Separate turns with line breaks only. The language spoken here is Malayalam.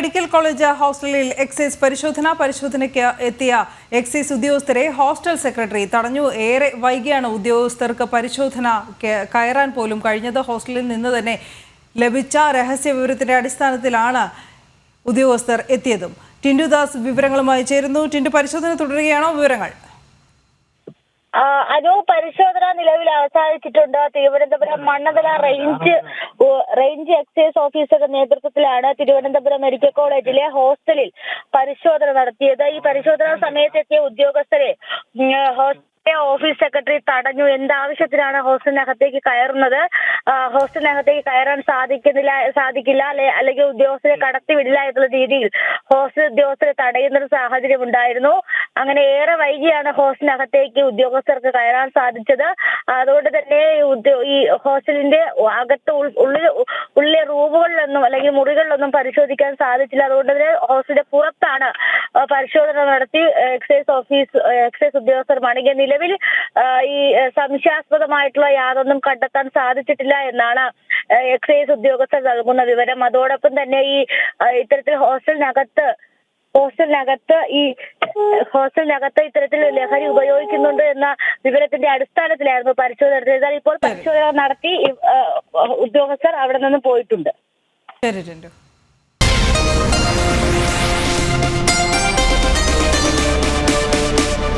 മെഡിക്കൽ കോളേജ് ഹോസ്റ്റലിൽ എക്സൈസ് പരിശോധന പരിശോധനയ്ക്ക് എത്തിയ എക്സൈസ് ഉദ്യോഗസ്ഥരെ ഹോസ്റ്റൽ സെക്രട്ടറി തടഞ്ഞു. ഏറെ വൈകിയാണ് ഉദ്യോഗസ്ഥർക്ക് പരിശോധന കയറാൻ പോലും കഴിഞ്ഞത്. ഹോസ്റ്റലിൽ നിന്ന് തന്നെ ലഭിച്ച രഹസ്യ വിവരത്തിന്റെ അടിസ്ഥാനത്തിലാണ് ഉദ്യോഗസ്ഥർ എത്തിയതും. ടിൻഡുദാസ് വിവരങ്ങളുമായി ചേരുന്നു. ടിൻഡു പരിശോധന തുടരുകയാണോ? വിവരങ്ങൾ.
അനു പരിശോധന നിലവിൽ അവസാനിച്ചിട്ടുണ്ട്? Thiruvananthapuram Mannathala range range excise ഓഫീസറുടെ നേതൃത്വത്തിലാണ് തിരുവനന്തപുരം മെഡിക്കൽ കോളേജിലെ ഹോസ്റ്റലിൽ പരിശോധന നടത്തിയത്. ഈ പരിശോധനാ സമയത്തെത്തിയ ഉദ്യോഗസ്ഥരെ ഓഫീസ് സെക്രട്ടറി തടഞ്ഞു. എന്താവശ്യത്തിനാണ് ഹോസ്റ്റലിനകത്തേക്ക് കയറുന്നത്? ഹോസ്റ്റലിനകത്തേക്ക് കയറാൻ സാധിക്കുന്നില്ല സാധിക്കില്ല അല്ലെ- അല്ലെങ്കിൽ ഉദ്യോഗസ്ഥരെ കടത്തിവിടില്ല എന്നുള്ള രീതിയിൽ ഹോസ്റ്റൽ ഉദ്യോഗസ്ഥരെ തടയുന്ന ഒരു സാഹചര്യം ഉണ്ടായിരുന്നു. അങ്ങനെ ഏറെ വൈകിയാണ് ഹോസ്റ്റലിനകത്തേക്ക് ഉദ്യോഗസ്ഥർക്ക് കയറാൻ സാധിച്ചത്. അതുകൊണ്ട് തന്നെ ഈ ഹോസ്റ്റലിന്റെ അകത്ത് ഉള്ളിൽ ഉള്ളിലെ റൂമുകളിലൊന്നും അല്ലെങ്കിൽ മുറികളിലൊന്നും പരിശോധിക്കാൻ സാധിച്ചില്ല. അതുകൊണ്ട് തന്നെ ഹോസ്റ്റലിന്റെ പുറത്താണ് പരിശോധന നടത്തി എക്സൈസ് ഓഫീസ് എക്സൈസ് ഉദ്യോഗസ്ഥർ മടങ്ങിയ നിലവിൽ ഈ സംശയാസ്പദമായിട്ടുള്ള യാതൊന്നും കണ്ടെത്താൻ സാധിച്ചിട്ടില്ല എന്നാണ് എക്സൈസ് ഉദ്യോഗസ്ഥർ നൽകുന്ന വിവരം. അതോടൊപ്പം തന്നെ ഈ ഇത്തരത്തിൽ ഹോസ്റ്റലിനകത്ത് ഹോസ്റ്റലിനകത്ത് ഈ ഹോസ്റ്റലിനകത്ത് ഇത്തരത്തിൽ ലഹരി ഉപയോഗിക്കുന്നുണ്ട് എന്ന വിവരത്തിന്റെ അടിസ്ഥാനത്തിലായിരുന്നു പരിശോധന. നടത്തിയത് എന്നാൽ ഇപ്പോൾ പരിശോധന നടത്തി ഉദ്യോഗസ്ഥർ അവിടെ നിന്ന് പോയിട്ടുണ്ട്.